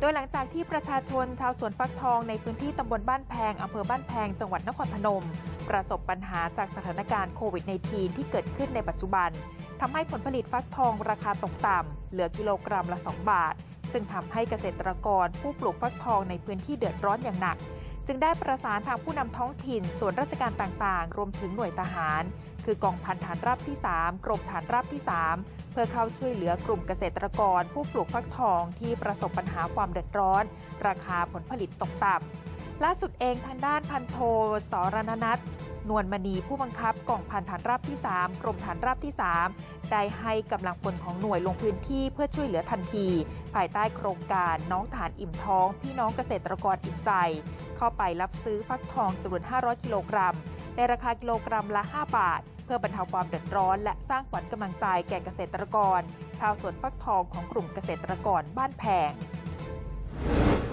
โดยหลังจากที่ประชาชนชาวสวนฟักทองในพื้นที่ตำบลบ้านแพงอำเภอบ้านแพง จังหวัดนครพนม ประสบปัญหาจากสถานการณ์โควิด -19 ที่เกิดขึ้นในปัจจุบันทำให้ผลผลิตฟักทองราคาตกต่ำเหลือกิโลกรัมละ 2 บาท ซึ่งทำให้เกษตรกรผู้ปลูกฟักทองในพื้นที่เดือดร้อนอย่างหนัก จึงได้ประสานทางผู้นำท้องถิ่น ส่วนราชการต่างๆ รวมถึงหน่วยทหาร คือกองพันฐานราบที่ 3 กรมฐานราบที่ 3 เพื่อเข้าช่วยเหลือกลุ่มเกษตรกร ผู้ปลูกฟักทองที่ประสบปัญหาความเดือดร้อน ราคาผลผลิตตกต่ำล่าสุดเองทางด้านพันโทสรณนัทนวลมณีผู้บังคับกองพันฐานราบที่ 3 กรมฐานราบที่ 3 ได้ให้กำลังพลของหน่วยลงพื้นที่เพื่อช่วยเหลือทันที ภายใต้โครงการน้องฐานอิ่มท้อง พี่น้องเกษตรกรอิ่มใจ เข้าไปรับซื้อฟักทองจำนวน 500 กิโลกรัม ในราคากิโลกรัมละ 5 บาท เพื่อบรรเทาความเดือดร้อน และสร้างขวัญกำลังใจแก่เกษตรกร ชาวสวนฟักทองของกลุ่มเกษตรกรบ้านแพง